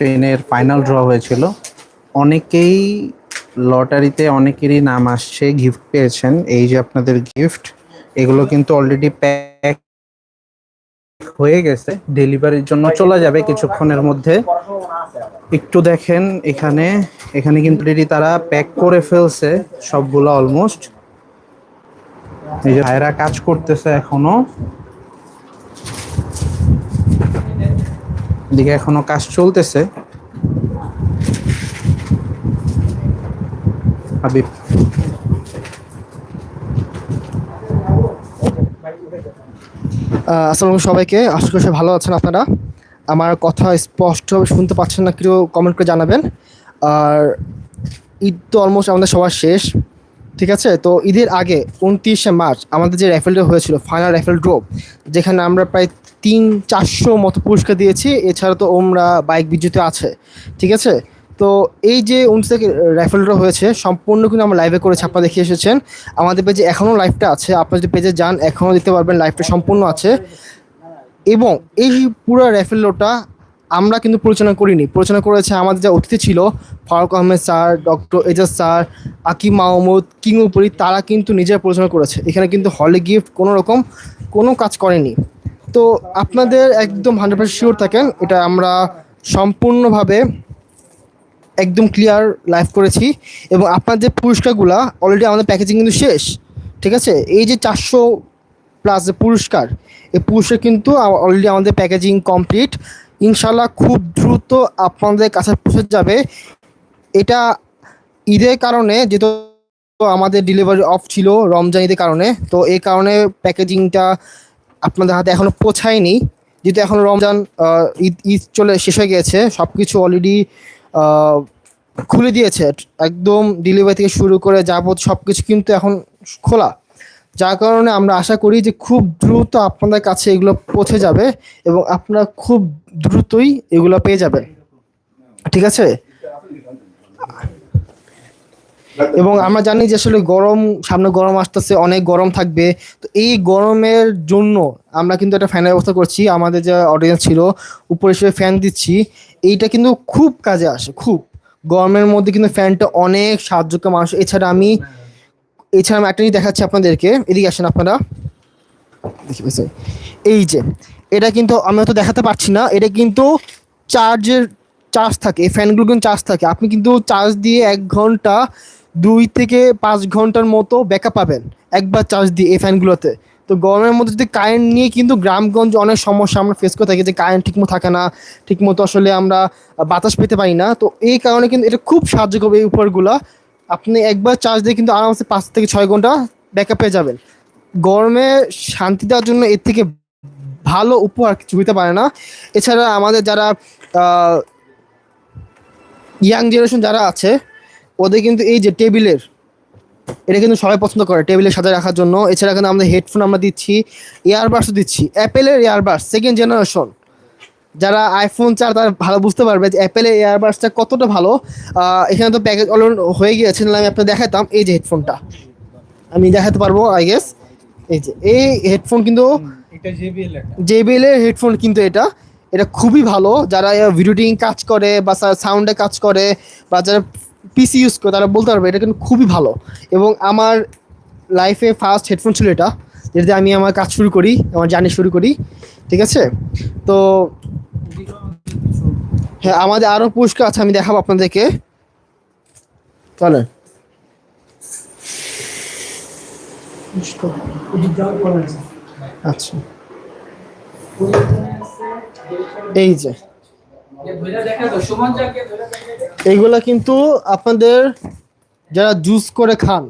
টেনের final draw হয়েছিল। অনেকেই লটারিতে অনেকেরই নাম আসছে গিফট পেয়েছেন। এই যে আপনাদের গিফট এগুলো কিন্তু অলরেডি প্যাক হয়ে গেছে। ডেলিভারির জন্য চলে যাবে কিছুক্ষণের মধ্যে। একটু দেখেন এখানে এখানে কিন্তু তারা প্যাক করে ফেলছে সবগুলো অলমোস্ট এই যে ভাইরা কাজ করতেছে এখনও। এদিকে এখনও কাজ চলতেছে। হাবিব। আসসালামু সবাইকে। আশা করি ভালো আছেন আপনারা। আমার কথা স্পষ্টভাবে শুনতে পাচ্ছেন না, কেউ কমেন্ট করে জানাবেন। আর ঈদ তো অলমোস্ট আমাদের সবার শেষ, ঠিক আছে? তো ঈদের আগে উনত্রিশে মার্চ আমাদের যে র্যাফেলটা হয়েছিল ফাইনাল র্যাফেল ড্র যেখানে আমরা প্রায় তিন চারশো মতো পুরস্কার দিয়েছি, এছাড়া তো ওমরা বাইক বিদ্যুতে আছে, ঠিক আছে? তো এই যে উনত্রিশ থেকে র্যাফেলটা হয়েছে, সম্পূর্ণ কিন্তু আমরা লাইভে করে আপনারা দেখে এসেছেন। আমাদের পেজে এখনও লাইভটা আছে, আপনারা যদি পেজে যান, এখনও দিতে পারবেন লাইভটা সম্পূর্ণ আছে। এবং এই পুরো র্যাফেলোটা আমরা কিন্তু পরিচালনা করিনি। পরিচালনা করেছে আমাদের যা অতিথি ছিল, Faruk Ahmed sir doctor Ejaz sir, Akim Mahmud কিংউপুরি তারা কিন্তু নিজেরা পরিচালনা করেছে। এখানে কিন্তু হলে গিফট কোনো রকম কোনো কাজ করেনি। তো আপনাদের একদম হান্ড্রেড পার্সেন্ট শিওর থাকেন, এটা আমরা সম্পূর্ণভাবে একদম ক্লিয়ার লাইভ করেছি এবং আপনার যে পুরস্কারগুলো অলরেডি আমাদের প্যাকেজিং কিন্তু শেষ, ঠিক আছে? এই যে চারশো প্লাস যে পুরস্কার, এই পুরস্কার কিন্তু অলরেডি আমাদের প্যাকেজিং কমপ্লিট ইনশাল্লাহ খুব দ্রুত আপনাদের কাছে পৌঁছে যাবে। এটা ঈদের কারণে যেহেতু আমাদের ডেলিভারি অফ ছিল রমজান ঈদের কারণে, তো এই কারণে প্যাকেজিংটা আপনাদের হাতে এখনও পৌঁছায়নি। যেহেতু এখন রমজান ঈদ ঈদ চলে, শেষ হয়ে গিয়েছে সব কিছু অলরেডি খুলে দিয়েছে। একদম ডেলিভারি থেকে শুরু করে যাবত সব কিছু কিন্তু এখন খোলা। যার কারণে আমরা আশা করি যে খুব দ্রুত আপনাদের কাছে এগুলো পৌঁছে যাবে এবং আপনারা খুব দ্রুতই এগুলো পেয়ে যাবেন। ঠিক আছে? এবং আমরা জানি যে আসলে গরম, সামনে গরম আসতেছে, অনেক গরম থাকবে। তো এই গরমের জন্য আমরা কিন্তু একটা ফ্যানের ব্যবস্থা করছি। আমাদের যে অডিয়েন্স ছিল, উপরে হিসেবে ফ্যান দিচ্ছি। এইটা কিন্তু খুব কাজে আসে, খুব। গরমের মধ্যে কিন্তু ফ্যানটা অনেক সাহায্য করে মানুষ এছাড়া আমি এছাড়া আমি একটা জিনিস দেখাচ্ছি আপনাদেরকে। এদিকে আসেন আপনারা। এই যে, এটা কিন্তু আমি হয়তো দেখাতে পারছি না। এটা কিন্তু চার্জের চার্জ থাকে। এই ফ্যানগুলো কিন্তু চার্জ থাকে। আপনি কিন্তু চার্জ দিয়ে এক ঘণ্টা দুই থেকে পাঁচ ঘণ্টার মতো ব্যাকআপ পাবেন। একবার চার্জ দিয়ে এই ফ্যানগুলোতে তো গরমের মধ্যে যদি কারেন্ট নিয়ে কিন্তু গ্রামগঞ্জ অনেক সমস্যা আমরা ফেস করে থাকি যে কারেন্ট ঠিকমতো থাকে না, ঠিকমতো আসলে আমরা বাতাস পেতে পারি না। তো এই কারণে কিন্তু এটা খুব সাহায্য করবে এই উপরগুলা। আপনি একবার চার্জ দিয়ে কিন্তু আরামসে পাঁচ থেকে ছয় ঘণ্টা ব্যাকআপ পেয়ে যাবেন। গরমে শান্তি দেওয়ার জন্য এর থেকে ভালো উপহার কিছু হতে পারে না। এছাড়া আমাদের যারা ইয়াং জেনারেশন যারা আছে ওদের কিন্তু এই যে টেবিলের এটা কিন্তু সবাই পছন্দ করে টেবিলে সাজায় রাখার জন্য। এছাড়া কিন্তু আমাদের হেডফোন আমরা দিচ্ছি ইয়ারবাডসও দিচ্ছি অ্যাপেলের ইয়ারবাডস সেকেন্ড জেনারেশন যারা আইফোন চার তারা ভালো বুঝতে পারবে যে অ্যাপেলের ইয়ারবাডসটা কতটা ভালো। এখানে তো প্যাকেজ অলরেডি হয়ে গিয়েছে আমি আপনাকে দেখাতাম এই যে হেডফোনটা। আমি দেখাতে পারব আই গেস এই যে এই হেডফোন কিন্তু জেবিএল এর হেডফোন কিন্তু এটা। এটা খুবই ভালো যারা ভিডিও কাজ করে বা সাউন্ডে কাজ করে বা যারা পিসি ইউজ করে, তারা বলতে পারবে, এটা কিন্তু খুবই ভালো। এবং আমার লাইফে ফার্স্ট হেডফোন ছিল এটা, যেটাতে আমি আমার কাজ শুরু করি, আমার জার্নি শুরু করি, ঠিক আছে? তো হ্যাঁ আমাদের আরও পুরস্কার আছে, আমি দেখাবো আপনাদেরকে। চলেন। আচ্ছা। এই যে। এইগুলা কিন্তু আপনাদের যারা জুস করে খান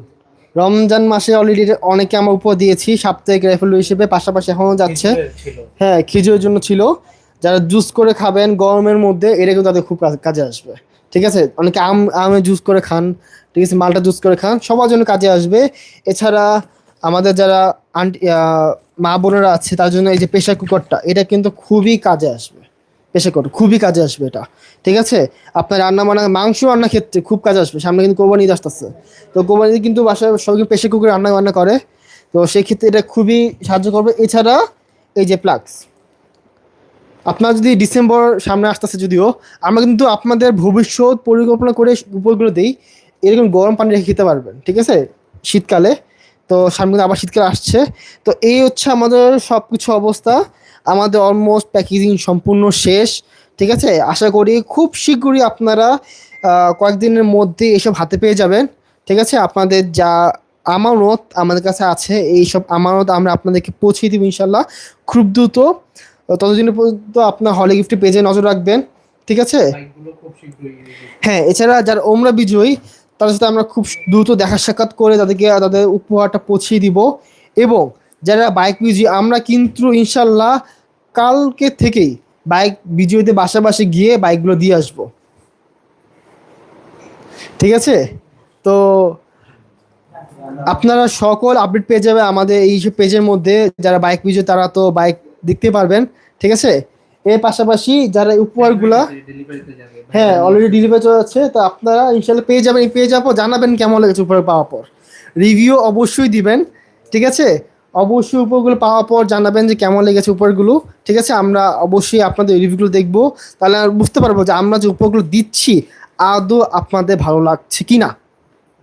রমজান মাসে অলরেডি অনেকে আমরা উপহার দিয়েছি সাপ্তাহিক রেফেল হিসেবে পাশাপাশি এখনও যাচ্ছে। হ্যাঁ খেজুরের জন্য ছিল। যারা জুস করে খাবেন গরমের মধ্যে এটা কিন্তু তাদের খুব কাজে আসবে। ঠিক আছে? অনেকে আম আমে জুস করে খান ঠিক আছে? মালটা জুস করে খান সবার জন্য কাজে আসবে। এছাড়া আমাদের যারা আন্টি মা বোনেরা আছে তার জন্য এই যে প্রেশার কুকারটা এটা কিন্তু খুবই কাজে আসবে। প্রেশার কুকার খুবই কাজে আসবে এটা, ঠিক আছে? আপনার রান্না বান্না, মাংস রান্নার ক্ষেত্রে খুব কাজে আসবে, সামনে কিন্তু কোরবানি ঈদ আসতেছে। তো কোরবানি কিন্তু বাসায় সবাই প্রেশার কুকার রান্না বান্না করে, তো সেই ক্ষেত্রে এটা খুবই সাহায্য করবে। এছাড়া এই যে প্লাগস, আপনার যদি ডিসেম্বর সামনে আসতেছে যদিও, আমরা কিন্তু আপনাদের ভবিষ্যৎ পরিকল্পনা করে উপরগুলো দিই, এরকম গরম পানি রেখে খেতে পারবেন, ঠিক আছে? শীতকালে, তো সামনে আবার শীতকাল আসছে, তো এই হচ্ছে আমাদের সব কিছু অবস্থা। আমাদের অলমোস্ট প্যাকেজিং সম্পূর্ণ শেষ ঠিক আছে? আশা করি খুব শীঘ্রই আপনারা কয়েকদিনের মধ্যে এসব হাতে পেয়ে যাবেন ঠিক আছে? আপনাদের যা আমানত আমাদের কাছে আছে এই সব আমানত আমরা আপনাদেরকে পৌঁছে দিব ইনশাল্লাহ খুব দ্রুত। ততদিন পর্যন্ত আপনার হলে গিফটে পেজে নজর রাখবেন ঠিক আছে? হ্যাঁ এছাড়া যারা ওমরা বিজয়ী তাদের সাথে আমরা খুব দ্রুত দেখা সাক্ষাৎ করে তাদেরকে তাদের উপহারটা পৌঁছে দিব। এবং যারা বাইক বিজয়ী আমরা কিন্তু ইনশাল্লাহ কালকে থেকেই বাইক বিজয়ীতে বাসা বাসে গিয়ে বাইকগুলো দিয়ে আসব। ঠিক আছে? তো আপনারা সকল আপডেট পেয়ে যাবে আমাদের এই পেজের মধ্যে। যারা বাইক বিজয়ী, তারা তো বাইক দেখতে পারবেন। ঠিক আছে? এর পাশাপাশি যারা উপহারগুলা হ্যাঁ অলরেডি ডেলিভারি চলে যাচ্ছে, তো আপনারা ইনশাল্লাহ পেয়ে যাবেন পেয়ে যাব জানাবেন কেমন লেগেছে উপহার পাওয়ার পর। রিভিউ অবশ্যই দিবেন। ঠিক আছে? অবশ্যই উপরগুলো পাওয়ার পর জানাবেন যে কেমন লেগেছে উপরগুলো। ঠিক আছে? আমরা অবশ্যই আপনাদের রিভিউগুলো দেখব। তাহলে আর বুঝতে পারব যে আমরা যে উপরগুলো দিচ্ছি, আদৌ আপনাদের ভালো লাগছে কি না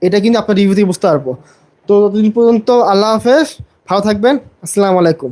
এটা কিন্তু আপনার রিভিউ থেকে বুঝতে পারব। তো ততদিন পর্যন্ত আল্লাহ হাফেজ। ভালো থাকবেন। আসসালামু আলাইকুম।